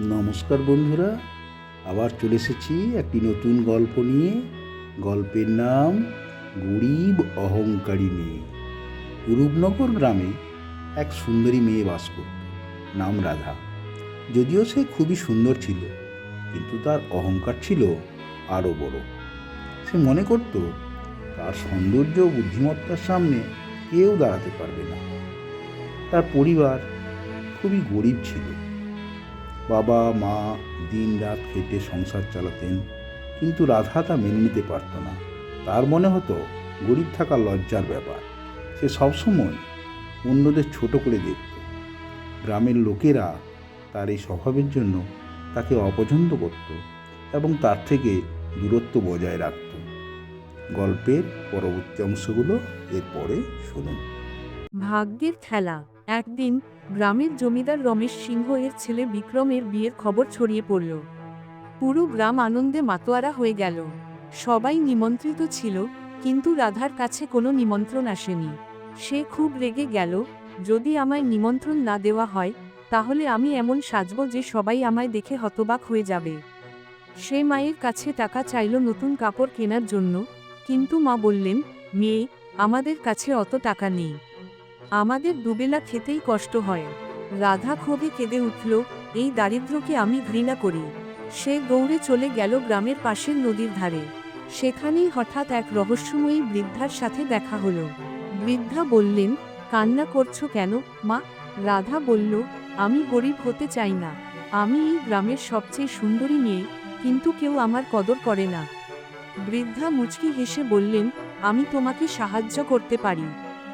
নমস্কার বন্ধুরা, আবার চলে এসেছি একটি নতুন গল্প নিয়ে। গল্পের নাম, গরিব অহংকারী মেয়ে। রূপনগর গ্রামে এক সুন্দরী মেয়ে বাস করত, নাম রাধা। যদিও সে খুবই সুন্দর ছিল, কিন্তু তার অহংকার ছিল আরও বড়। সে মনে করত, তার সৌন্দর্য বুদ্ধিমত্তার সামনে কেউ দাঁড়াতে পারবে না। তার পরিবার খুবই গরিব ছিল। বাবা, মা দিন রাত খেটে সংসার চালাতেন, কিন্তু রাধা তা মেনে নিতে পারত না। তার মনে হতো, গরিব থাকা লজ্জার ব্যাপার। সে সবসময় অন্যদের ছোট করে দেখত। গ্রামের লোকেরা তার এই স্বভাবের জন্য তাকে অপছন্দ করত এবং তার থেকে দূরত্ব বজায় রাখত। গল্পের পরবর্তী অংশগুলো এরপরে শুনুন। ভাগ্যের খেলা। একদিন গ্রামের জমিদার রমেশ সিংহ এর ছেলে বিক্রমের বিয়ের খবর ছড়িয়ে পড়ল। পুরো গ্রাম আনন্দে মাতোয়ারা হয়ে গেল। সবাই নিমন্ত্রিত ছিল, কিন্তু রাধার কাছে কোনো নিমন্ত্রণ আসেনি। সে খুব রেগে গেল, যদি আমায় নিমন্ত্রণ না দেওয়া হয়, তাহলে আমি এমন সাজব যে সবাই আমায় দেখে হতবাক হয়ে যাবে সে মায়ের কাছে টাকা চাইল নতুন কাপড় কেনার জন্য, কিন্তু মা বললেন, মেয়ে, আমাদের কাছে অত টাকা নেই। আমাদের দুবেলা খেতেই কষ্ট হয়। রাধা ক্ষোভে কেঁদে উঠল, এই দারিদ্র্যকে আমি ঘৃণা করি। সে দৌড়ে চলে গেল গ্রামের পাশের নদীর ধারে। সেখানেই হঠাৎ এক রহস্যময়ী বৃদ্ধার সাথে দেখা হলো। বৃদ্ধা বললেন, কান্না করছ কেন, মা? রাধা বলল, আমি গরিব হতে চাই না। আমি এই গ্রামের সবচেয়ে সুন্দরী মেয়ে, কিন্তু কেউ আমার কদর করে না। বৃদ্ধা মুচকি হেসে বললেন, আমি তোমাকে সাহায্য করতে পারি।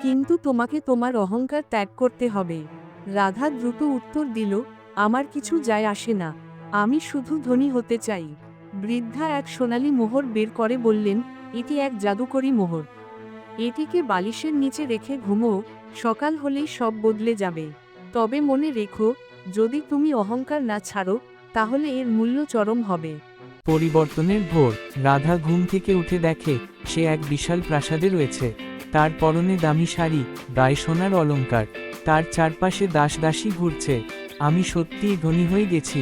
কিন্তু তোমাকে তোমার অহংকার ত্যাগ করতে হবে। রাধা দ্রুত উত্তর দিল, আমার কিছু যায় আসে না। আমি শুধু ধনী হতে চাই। বৃদ্ধা এক সোনালী মোহর বের করে বললেন, এটি এক জাদুকরী মোহর। এটিকে বালিশের নিচে রেখে ঘুমো, সকাল হলেই সব বদলে যাবে। তবে মনে রেখো, যদি তুমি অহংকার না ছাড়ো, তাহলে এর মূল্য চরম হবে। পরিবর্তনের ভোর, রাধা ঘুম থেকে উঠে দেখে, সে এক বিশাল প্রাসাদে রয়েছে। তার পরনে দামি শাড়ি, গায়ে সোনার অলংকার, তার চারপাশে দাস দাসী ঘুরছে। আমি সত্যিই ধনী হয়ে গেছি।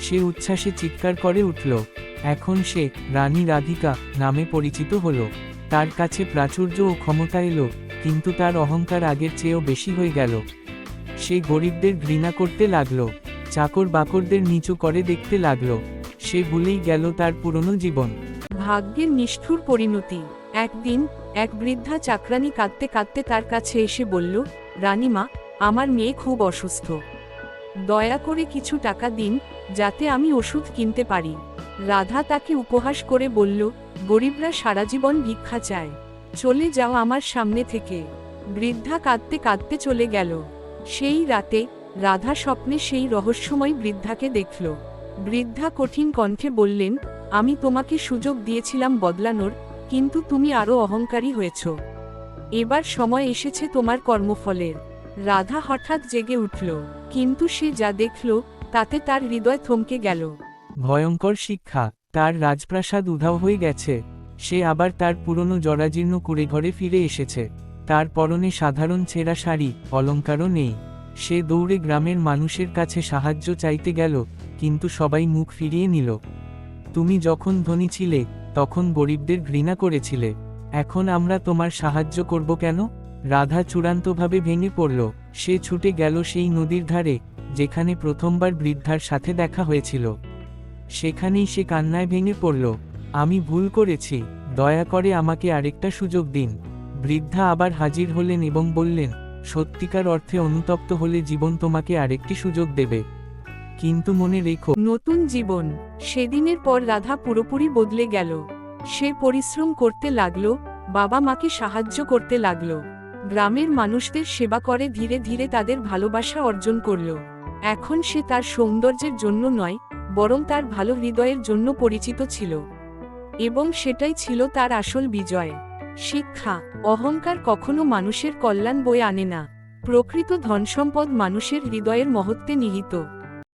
সে উচ্ছ্বাসে চিৎকার করে উঠল। এখন সে রানী রাধিকা নামে পরিচিত হল। তার কাছে প্রাচুর্য ও ক্ষমতা এলো, কিন্তু তার অহংকার আগের চেয়েও বেশি হয়ে গেল। সে গরিবদের ঘৃণা করতে লাগল। চাকর বাকরদের নিচু করে দেখতে লাগল। সে ভুলেই গেল তার পুরনো জীবন। ভাগ্যের নিষ্ঠুর পরিণতি। একদিন এক বৃদ্ধা চাকরানি কাঁদতে কাঁদতে তার কাছে এসে বলল, রানীমা, আমার মেয়ে খুব অসুস্থ। দয়া করে কিছু টাকা দিন, যাতে আমি ওষুধ কিনতে পারি। রাধা তাকে উপহাস করে বলল, গরিবরা সারা জীবন ভিক্ষা চায়। চলে যাও আমার সামনে থেকে। বৃদ্ধা কাঁদতে কাঁদতে চলে গেল। সেই রাতে রাধা স্বপ্নে সেই রহস্যময় বৃদ্ধাকে দেখল। বৃদ্ধা কঠিন কণ্ঠে বললেন, আমি তোমাকে সুযোগ দিয়েছিলাম বদলানোর কিন্তু তুমি আরও অহংকারী হয়েছ। এবার সময় এসেছে তোমার কর্মফলের। রাধা হঠাৎ জেগে উঠল, কিন্তু সে যা দেখল, তাতে তার হৃদয় থমকে গেল। ভয়ঙ্কর শিক্ষা, তার রাজপ্রাসাদ উধাও হয়ে গেছে। সে আবার তার পুরনো জরাজীর্ণ কুড়েঘরে ফিরে এসেছে। তার পরনে সাধারণ ছেঁড়া শাড়ি, অলঙ্কারও নেই। সে দৌড়ে গ্রামের মানুষের কাছে সাহায্য চাইতে গেল, কিন্তু সবাই মুখ ফিরিয়ে নিল। তুমি যখন ধনী ছিলে তখন গরিবদের ঘৃণা করেছিলে। এখন আমরা তোমার সাহায্য করব কেন? রাধা চূড়ান্তভাবে ভেঙে পড়ল। সে ছুটে গেল সেই নদীর ধারে, যেখানে প্রথমবার বৃদ্ধার সাথে দেখা হয়েছিল। সেখানেই সে কান্নায় ভেঙে পড়ল। আমি ভুল করেছি, দয়া করে আমাকে আরেকটা সুযোগ দিন। বৃদ্ধা আবার হাজির হলেন এবং বললেন, সত্যিকার অর্থে অনুতপ্ত হলে জীবন তোমাকে আরেকটি সুযোগ দেবে। কিন্তু মনে রেখো, নতুন জীবন, সেদিনের পর রাধা পুরোপুরি বদলে গেল। সে পরিশ্রম করতে লাগল, বাবা মাকে সাহায্য করতে লাগল। গ্রামের মানুষদের সেবা করে ধীরে ধীরে তাদের ভালোবাসা অর্জন করল। এখন সে তার সৌন্দর্যের জন্য নয়, বরং তার ভালো হৃদয়ের জন্য পরিচিত ছিল। এবং সেটাই ছিল তার আসল বিজয়। শিক্ষা, অহংকার কখনো মানুষের কল্যাণ বয়ে আনে না। প্রকৃত ধনসম্পদ মানুষের হৃদয়ের মহত্বে নিহিত।